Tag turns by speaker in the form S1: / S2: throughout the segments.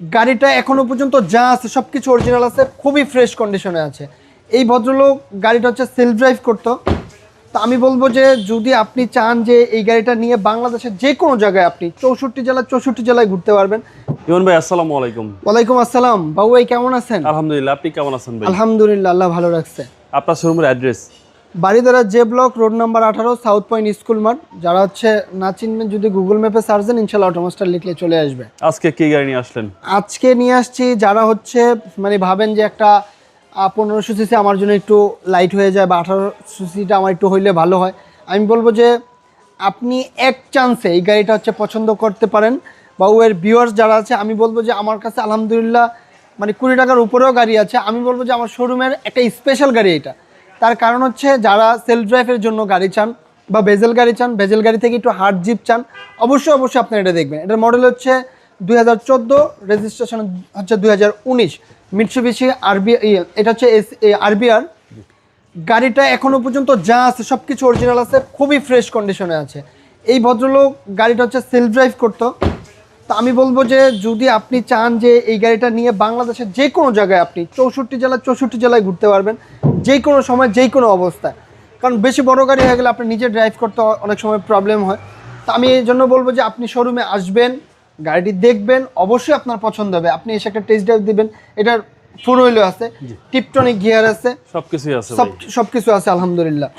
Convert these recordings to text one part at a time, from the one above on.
S1: গাড়িটা এখনও পর্যন্ত যা আছে সব কিছু অরিজিনাল আছে খুবই ফ্রেশ কন্ডিশনে আছে। এই ভদ্রলোক গাড়িটা হচ্ছে সেলফ ড্রাইভ করতো। তো আমি বলব যে যদি আপনি চান যে এই গাড়িটা নিয়ে বাংলাদেশের যে কোনো জায়গায় আপনি চৌষট্টি জেলা চৌষট্টি জেলায় ঘুরতে পারবেন।
S2: ইমন ভাই আসসালামু আলাইকুম।
S1: ওয়ালাইকুম আসসালাম। বাবু ভাই কেমন আছেন?
S2: আলহামদুলিল্লাহ আপনি কেমন আছেন ভাই?
S1: আলহামদুলিল্লাহ আল্লাহ ভালো রাখছে।
S2: আপনার শোরুমের address
S1: Baridhara J block road number আঠারো সাউথ পয়েন্ট স্কুল মাঠ। যারা হচ্ছে না চিনবেন যদি গুগল ম্যাপে সার্চ দেন ইনশাল্লাহ অটোমাস্টার লিখলে চলে আসবে।
S2: আজকে কি গাড়ি নিয়ে আসলেন?
S1: আজকে নিয়ে আসছি যারা হচ্ছে মানে ভাবেন যে একটা পনেরোশো সিসি আমার জন্য একটু লাইট হয়ে যায় বা আঠারো সিসিটা আমার একটু হইলে ভালো হয়। আমি বলব যে আপনি এক চান্সে এই গাড়িটা হচ্ছে পছন্দ করতে পারেন বা ওয়ের ভিউয়ার্স যারা আছে আমি বলব যে আমার কাছে আলহামদুলিল্লাহ মানে কুড়ি টাকার উপরেও গাড়ি আছে। আমি বলব যে আমার শোরুমের একটা স্পেশাল গাড়ি এটা। তার কারণ হচ্ছে যারা সেলফ ড্রাইভের জন্য গাড়ি চান বা বেজেল গাড়ি চান বেজেল গাড়ি থেকে একটু হার্ড জিপ চান, অবশ্যই অবশ্যই আপনারা এটা দেখবেন। এটার মডেল হচ্ছে দুই হাজার চোদ্দ রেজিস্ট্রেশন হচ্ছে দুই হাজার উনিশ এটা হচ্ছে এস আরবিআর গাড়িটা এখনও পর্যন্ত যা আছে সব কিছু অরিজিনাল আছে, খুবই ফ্রেশ কন্ডিশনে আছে। এই ভদ্রলোক গাড়িটা হচ্ছে সেলফ ড্রাইভ করতো। তো আমি বলব যে, যদি আপনি চান যে এই গাড়িটা নিয়ে বাংলাদেশের যে কোনো জায়গায় আপনি চৌষট্টি জেলা, চৌষট্টি জেলায় ঘুরতে পারবেন যে কোনো সময় যে কোনো অবস্থায়। কারণ বেশি বড় গাড়ি হয়ে গেলে আপনি নিজে ড্রাইভ করতে অনেক সময় প্রবলেম হয়। তো আমি এই জন্য বলব যে আপনি শোরুমে আসবেন গাড়িটি দেখবেন অবশ্যই আপনার পছন্দ হবে। আপনি এসে একটা টেস্ট ড্রাইভ দিবেন এটার ফোর হুইলও আছে টিপটনিক গিয়ার আছে।
S2: সবকিছুই আছে
S1: সব
S2: ভাই।
S1: সব কিছু আছে আলহামদুলিল্লাহ।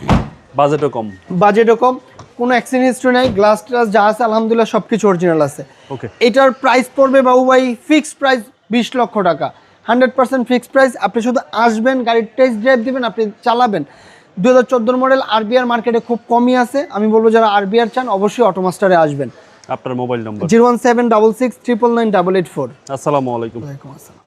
S2: বাজেটও কম।
S1: বাজেটও কম কোনো অ্যাক্সিডেন্ট হিস্ট্রি নাই গ্লাস ট্লাস যা আছে আলহামদুলিল্লাহ সব কিছু অরিজিনাল আছে।
S2: ওকে
S1: এটার প্রাইস পড়বে বাবু ভাই ফিক্সড প্রাইস বিশ লক্ষ টাকা। Hundred percent fixed price. আপনি শুধু আসবেন গাড়ির টেস্ট ড্রাইভ দেবেন আপনি চালাবেন। দু হাজার চোদ্দোর মডেল আরবিআর মার্কেটে খুব কমই আছে। আমি বলব যারা আরবিআর চান অবশ্যই অটোমাস্টারে আসবেন।
S2: আপনার mobile number
S1: zero one seven double six triple nine double eight four.
S2: আসসালামু আলাইকুম।
S1: আসসালাম।